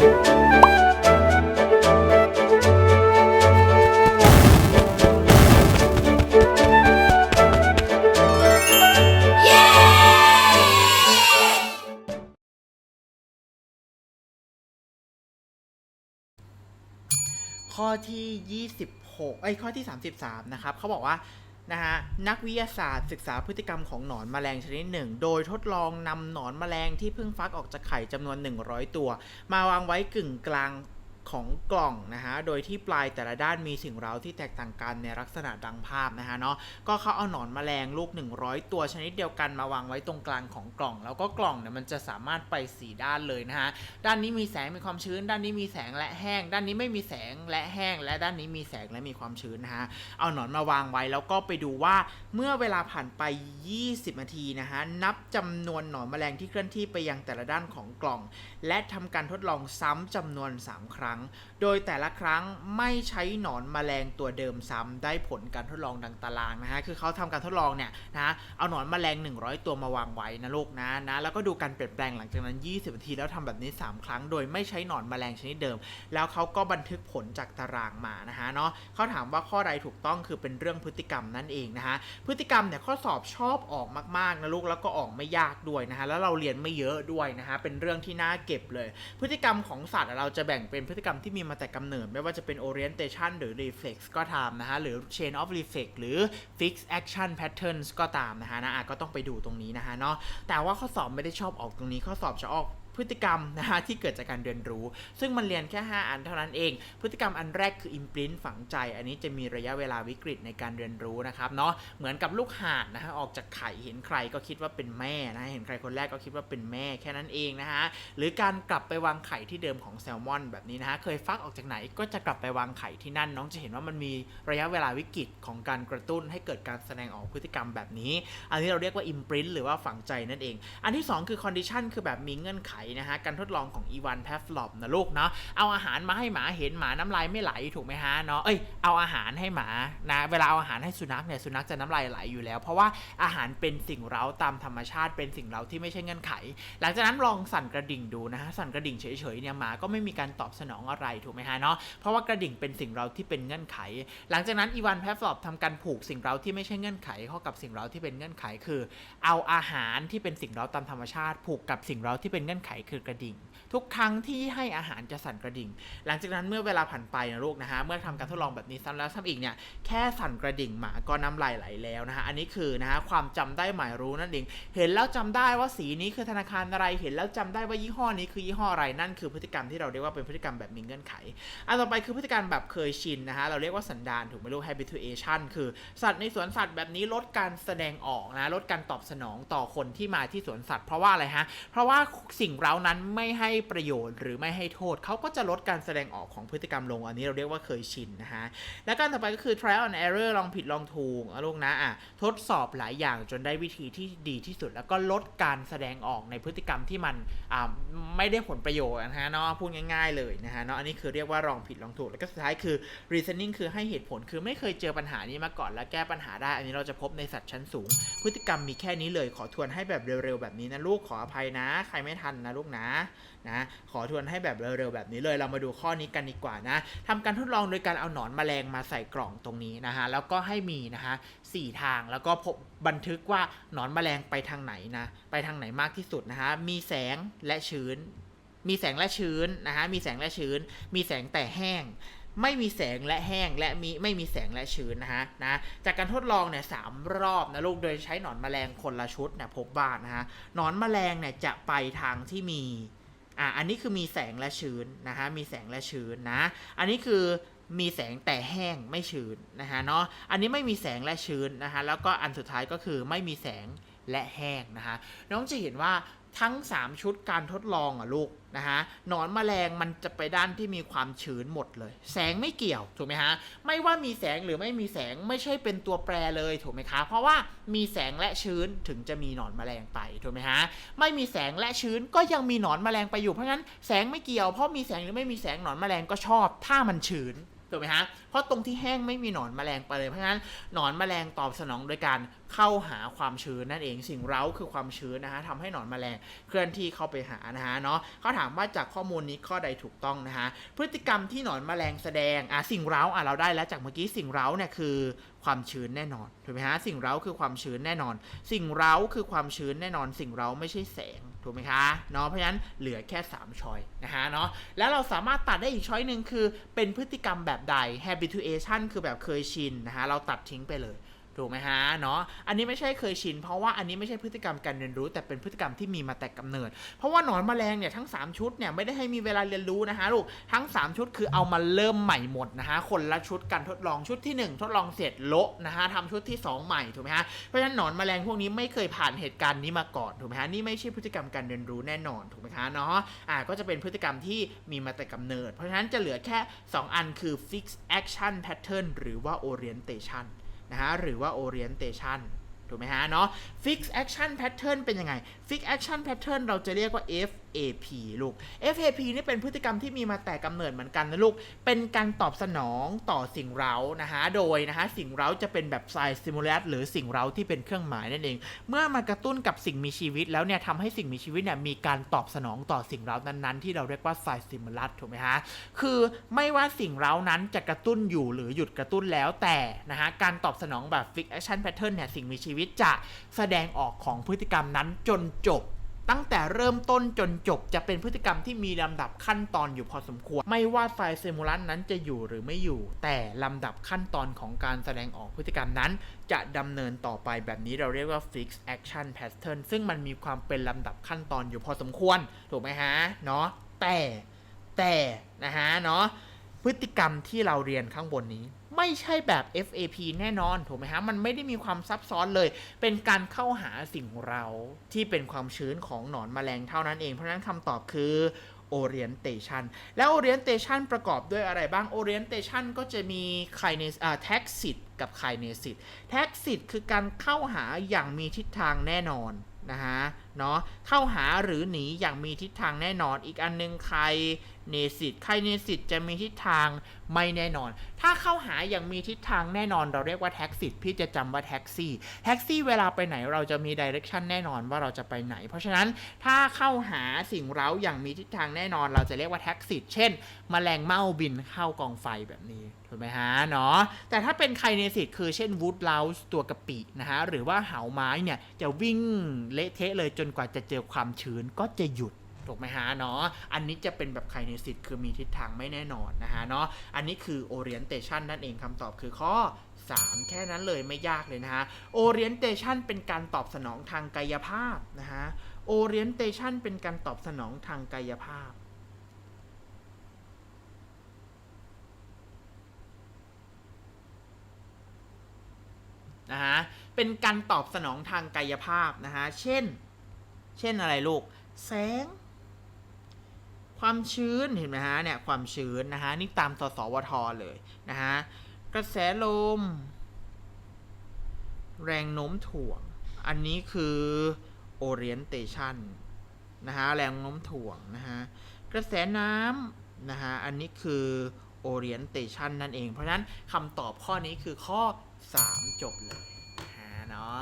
ข้อที่ 26 ไอ้ยข้อที่ 33 นะครับ เขาบอกว่า นะฮะนักวิทยาศาสตร์ศึกษาพฤติกรรมของหนอนแมลงชนิดหนึ่ง โดยทดลองนำหนอนแมลงที่เพิ่งฟักออกจากไข่จำนวน 100 ตัว มาวางไว้กึ่งกลาง ของกล่องนะฮะ โดยที่ปลายแต่ละด้านมีสิ่งเร้าที่แตกต่างกันในลักษณะดังภาพนะฮะเนาะ ก็เขาเอาหนอนแมลงลูก 100 ตัวชนิดเดียวกันมาวางไว้ตรงกลางของกล่อง แล้วก็กล่องเนี่ยมันจะสามารถไปสีด้านเลยนะฮะ ด้านนี้มีแสงมีความชื้น ด้านนี้มีแสงและแห้ง ด้านนี้ไม่มีแสงและแห้ง และด้านนี้มีแสงและมีความชื้นนะฮะ เอาหนอนมาวางไว้แล้วก็ไปดูว่าเมื่อเวลาผ่านไป 20 นาทีนะฮะ นับจำนวนหนอนแมลงที่เคลื่อนที่ไปยังแต่ละด้านของกล่อง และทำการทดลองซ้ำจำนวน 3 ครั้งโดยแต่ละครั้งไม่ใช้หนอนแมลงตัวเดิมซ้ำได้ผลการทดลองดังตารางนะฮะ คือเขาทำการทดลองเนี่ยนะเอาหนอนแมลง 100 ตัวมาวางไว้นะลูกนะนะ แล้วก็ดูการเปลี่ยนแปลงหลังจากนั้น 20นาทีแล้วทำแบบนี้ 3 ครั้ง โดยไม่ใช้หนอนแมลงชนิดเดิม แล้วเขาก็บันทึกผลจากตารางมานะฮะเนาะเขาถามว่าข้อใดถูกต้องคือเป็นเรื่องพฤติกรรมนั่นเองนะฮะ พฤติกรรมเนี่ยข้อสอบชอบออกมากๆนะลูก แล้วก็ออกไม่ยากด้วยนะฮะ แล้วเราเรียนไม่เยอะด้วยนะฮะ เป็นเรื่องที่น่าเก็บเลย พฤติกรรมของสัตว์เราจะแบ่งเป็นพฤติกรรมที่มีมาแต่กำเนิด ไม่ว่าจะเป็น orientation หรือ reflex ก็ตามนะฮะ หรือ chain of reflex หรือ fixed action patterns ก็ตามนะฮะนะอะก็ต้องไปดูตรงนี้นะฮะเนาะแต่ว่าข้อสอบไม่ได้ชอบออกตรงนี้ข้อสอบจะออก พฤติกรรมนะฮะที่เกิดจากการเรียนรู้ ซึ่งมันเรียนแค่ 5 อันเท่านั้นเอง พฤติกรรมอันแรกคือ imprint ฝังใจ อันนี้จะมีระยะเวลาวิกฤตในการเรียนรู้นะครับเนาะเหมือนกับลูกห่านนะฮะออกจากไข่เห็นใครก็คิดว่าเป็นแม่นะเห็นใครคนแรกก็คิดว่าเป็นแม่แค่นั้นเองนะฮะหรือการกลับไปวางไข่ที่เดิมของแซลมอนแบบนี้นะฮะเคยฟักออกจากไหนก็จะกลับไปวางไข่ที่นั่นน้องจะเห็นว่ามันมีระยะเวลาวิกฤตของการกระตุ้นให้เกิดการแสดงออกพฤติกรรมแบบนี้ อันนี้เราเรียกว่า imprint หรือว่าฝังใจนั่นเอง อันที่ 2 คือ condition คือแบบมีเงื่อนไขนะฮะการทดลองของอีวานแพฟลอปนะลูกเนาะเอาอาหารมาให้หมาเห็นหมาน้ำลายไม่ไหลถูกไหมฮะเนาะเอ้ยเอาอาหารให้หมานะเวลาเอาอาหารให้สุนัขเนี่ยสุนัขจะน้ำลายไหลอยู่แล้ว เพราะว่าอาหารเป็นสิ่งเร้าตามธรรมชาติเป็นสิ่งเร้าที่ไม่ใช่เงื่อนไข หลังจากนั้นลองสั่นกระดิ่งดูนะฮะสั่นกระดิ่งเฉยๆเนี่ยหมาก็ไม่มีการตอบสนองอะไรถูกไหมฮะเนาะเพราะว่ากระดิ่งเป็นสิ่งเร้าที่เป็นเงื่อนไข หลังจากนั้นอีวานแพฟลอปทำการผูกสิ่งเร้าที่ไม่ใช่เงื่อนไขเข้ากับสิ่งเร้าที่เป็นเงื่อนไขคือ เอาอาหารที่เป็นสิ่งเร้าตามธรรมชาติ ผูกกับสิ่งเร้าที่เป็นเงื่อนไขคือกระดิ่ง ทุกครั้งที่ให้อาหารจะสั่นกระดิ่ง หลังจากนั้นเมื่อเวลาผ่านไปนะลูกนะฮะเมื่อทำการทดลองแบบนี้ซ้ำแล้วซ้ำอีกเนี่ยแค่สั่นกระดิ่งหมาก็น้ำลายไหลแล้วนะฮะอันนี้คือนะฮะความจำได้หมายรู้นั่นเอง เห็นแล้วจำได้ว่าสีนี้คือธนาคารอะไรเห็นแล้วจำได้ว่ายี่ห้อนี้คือยี่ห้ออะไรนั่นคือพฤติกรรมที่เราเรียกว่าเป็นพฤติกรรมแบบมีเงื่อนไขอันต่อไปคือพฤติกรรมแบบเคยชินนะฮะเราเรียกว่าสันดานถูกไหมลูก habituation คือสัตว์ในสวนสัตว์แบบนี้ลดการแสดงออกนะลดการตอบสนองต่อคนที่มาที่สวนสัตว์เพราะว่าอะไรฮะเพราะว่าสิ่งเร้านั้นไม่ให้ประโยชน์หรือไม่ให้โทษ เขาก็จะลดการแสดงออกของพฤติกรรมลง อันนี้เราเรียกว่าเคยชินนะฮะ และการต่อไปก็คือ trial and error ลองผิดลองถูกลูกนะอะทดสอบหลายอย่างจนได้วิธีที่ดีที่สุด แล้วก็ลดการแสดงออกในพฤติกรรมที่มันอ่าไม่ได้ผลประโยชน์นะฮะเนาะพูดง่าย ๆเลยนะฮะเนาะอันนี้คือเรียกว่าลองผิดลองถูก แล้วก็สุดท้ายคือ reasoning คือให้เหตุผลคือไม่เคยเจอปัญหานี้มาก่อน แล้วแก้ปัญหาได้ อันนี้เราจะพบในสัตว์ชั้นสูง พฤติกรรมมีแค่นี้เลยขอทวนให้แบบเร็วๆแบบนี้นะลูกขออภัยนะ ใครไม่ทันนะลูกนะนะ ขอทวนให้แบบเร็วๆแบบนี้เลยเรามาดูข้อนี้กันดีกว่านะทำการทดลองโดยการเอาหนอนแมลงมาใส่กล่องตรงนี้นะฮะแล้วก็ให้มีนะฮะสี่ทางแล้วก็พบบันทึกว่าหนอนแมลงไปทางไหนนะไปทางไหนมากที่สุดนะฮะมีแสงและชื้น มีแสงและชื้นนะฮะมีแสงและชื้น มีแสงแต่แห้ง ไม่มีแสงและแห้งและมีไม่มีแสงและชื้นนะฮะนะจากการทดลองเนี่ยสามรอบนะลูกโดยใช้หนอนแมลงคนละชุดเนี่ยพบว่านะฮะหนอนแมลงเนี่ยจะไปทางที่มีอะอันนี้คือมีแสงและชื้นนะฮะมีแสงและชื้นนะอันนี้คือมีแสงแต่แห้งไม่ชื้นนะฮะเนาะอันนี้ไม่มีแสงและชื้นนะฮะแล้วก็อันสุดท้ายก็คือไม่มีแสงและแห้งนะฮะน้องจะเห็นว่า ทั้ง 3 ชุดการทดลองอะลูกนะฮะหนอนแมลงมันจะไปด้านที่มีความชื้นหมดเลย แสงไม่เกี่ยวถูกไหมฮะไม่ว่ามีแสงหรือไม่มีแสงไม่ใช่เป็นตัวแปรเลยถูกไหมคะเพราะว่ามีแสงและชื้นถึงจะมีหนอนแมลงไปถูกไหมฮะไม่มีแสงและชื้นก็ยังมีหนอนแมลงไปอยู่เพราะงั้นแสงไม่เกี่ยวเพราะมีแสงหรือไม่มีแสงหนอนแมลงก็ชอบ ถ้ามันชื้น ถูกไหมฮะ เพราะตรงที่แห้งไม่มีหนอนแมลงไปเลย เพราะฉะนั้นหนอนแมลงตอบสนองโดยการเข้าหาความชื้นนั่นเอง สิ่งเร้าคือความชื้นนะฮะทำให้หนอนแมลงเคลื่อนที่เข้าไปหานะฮะเนาะเขาถามว่าจากข้อมูลนี้ข้อใดถูกต้องนะฮะ พฤติกรรมที่หนอนแมลงแสดง อะสิ่งเร้า อะเราได้แล้วจากเมื่อกี้สิ่งเร้าเนี่ยคือความชื้นแน่นอน ถูกไหมฮะ สิ่งเร้าคือความชื้นแน่นอน สิ่งเร้าคือความชื้นแน่นอน สิ่งเร้าไม่ใช่แสง ถูกไหมคะเนาะเพราะฉะนั้นเหลือแค่ 3 ช้อยนะฮะเนาะแล้วเราสามารถตัดได้อีกช้อยหนึ่งคือเป็นพฤติกรรมแบบใด habituation คือแบบเคยชินนะฮะเราตัดทิ้งไปเลย ถูกไหมฮะเนาะอันนี้ไม่ใช่เคยชิน เพราะว่าอันนี้ไม่ใช่พฤติกรรมการเรียนรู้ แต่เป็นพฤติกรรมที่มีมาแต่กำเนิด เพราะว่าหนอนแมลงเนี่ยทั้ง 3 ชุดเนี่ยไม่ได้ให้มีเวลาเรียนรู้นะฮะลูกทั้ง 3 ชุดคือเอามาเริ่มใหม่หมดนะฮะคนละชุดการทดลองชุดที่ 1 ทดลองเสร็จโละนะฮะทำชุดที่ 2 ใหม่ถูกไหมฮะเพราะฉะนั้นหนอนแมลงพวกนี้ไม่เคยผ่านเหตุการณ์นี้มาก่อนถูกไหมฮะนี่ไม่ใช่พฤติกรรมการเรียนรู้แน่นอนถูกไหมคะเนาะอ่าก็จะเป็นพฤติกรรมที่มีมาแต่กำเนิด เพราะฉะนั้นจะเหลือแค่ 2 อันคือ fixed action pattern หรือว่า orientation นะฮะหรือว่า orientation ถูกไหมฮะเนาะ fixed action pattern เป็นยังไง fixed action pattern เราจะเรียกว่า f FAP ลูก FAP นี่เป็นพฤติกรรมที่มีมาแต่กำเนิดเหมือนกันนะลูก เป็นการตอบสนองต่อสิ่งเร้านะฮะ โดยนะฮะสิ่งเร้าจะเป็นแบบ sign stimulus หรือสิ่งเร้าที่เป็นเครื่องหมายนั่นเอง เมื่อมากระตุ้นกับสิ่งมีชีวิตแล้วเนี่ยทำให้สิ่งมีชีวิตเนี่ยมีการตอบสนองต่อสิ่งเร้านั้นๆ ที่เราเรียกว่า sign stimulus ถูกไหมฮะ คือไม่ว่าสิ่งเร้านั้นจะกระตุ้นอยู่หรือหยุดกระตุ้นแล้วแต่นะฮะการตอบสนองแบบ fixed action pattern เนี่ยสิ่งมีชีวิตจะแสดงออกของพฤติกรรมนั้นจนจบ ตั้งแต่เริ่มต้นจนจบจะเป็นพฤติกรรมที่มีลำดับขั้นตอนอยู่พอสมควร ไม่ว่าไฟเซมูลัสนั้นจะอยู่หรือไม่อยู่ แต่ลำดับขั้นตอนของการแสดงออกพฤติกรรมนั้น จะดำเนินต่อไปแบบนี้เราเรียกว่า fixed action pattern ซึ่งมันมีความเป็นลำดับขั้นตอนอยู่พอสมควร ถูกไหมฮะเนาะแต่แต่นะฮะเนาะพฤติกรรมที่เราเรียนข้างบนนี้ ไม่ใช่แบบ FAP แน่นอนถูกไหมฮะ มันไม่ได้มีความซับซ้อนเลย เป็นการเข้าหาสิ่งเราที่เป็นความชื้นของหนอนแมลงเท่านั้นเอง เพราะนั้นคำตอบคือ orientation แล้ว orientation ประกอบด้วยอะไรบ้าง orientation ก็จะมี kines อ่า taxid กับ kinesis taxid คือการเข้าหาอย่างมีทิศทางแน่นอนนะฮะเนาะเข้าหาหรือหนีอย่างมีทิศทางแน่นอนอีกอันนึงไคร เนสิตไคเนสิตจะมีทิศทางไม่แน่นอน ถ้าเข้าหาอย่างมีทิศทางแน่นอน เราเรียกว่าแท็กซิตพี่จะจำว่าแท็กซี่แท็กซี่เวลาไปไหนเราจะมีดิเรกชันแน่นอนว่าเราจะไปไหน เพราะฉะนั้นถ้าเข้าหาสิ่งเร้าอย่างมีทิศทางแน่นอน เราจะเรียกว่าแท็กซิตเช่นแมลงเม่าบินเข้ากองไฟแบบนี้ถูกไหมฮะเนาะแต่ถ้าเป็นไคเนสิตคือเช่นวูดล u ส์ตัวกะปินะฮะหรือว่าเหาไม้เนี่ยจะวิ่งเละเทะเลยจนกว่าจะเจอความชื้นก็จะหยุด ถูกไหมฮะเนาะ อันนี้จะเป็นแบบไคเนสิตคือมีทิศทางไม่แน่นอนนะฮะเนาะ อันนี้คือ orientation นั่นเองคำตอบคือข้อ 3 แค่นั้นเลยไม่ยากเลยนะฮะ orientation เป็นการตอบสนองทางกายภาพนะฮะ orientation เป็นการตอบสนองทางกายภาพนะฮะ เป็นการตอบสนองทางกายภาพนะฮะ เช่น เช่นอะไรลูก แสง ความชื้นเห็นไหมฮะเนี่ยความชื้นนะฮะนี่ตามสสวทเลยนะฮะกระแสลม แรงโน้มถ่วง อันนี้คือ orientation นะฮะแรงโน้มถ่วงนะฮะกระแสน้ำนะฮะอันนี้คือ orientation นั่นเอง เพราะฉะนั้นคำตอบข้อนี้คือข้อ 3 จบเลยนะฮะเนาะ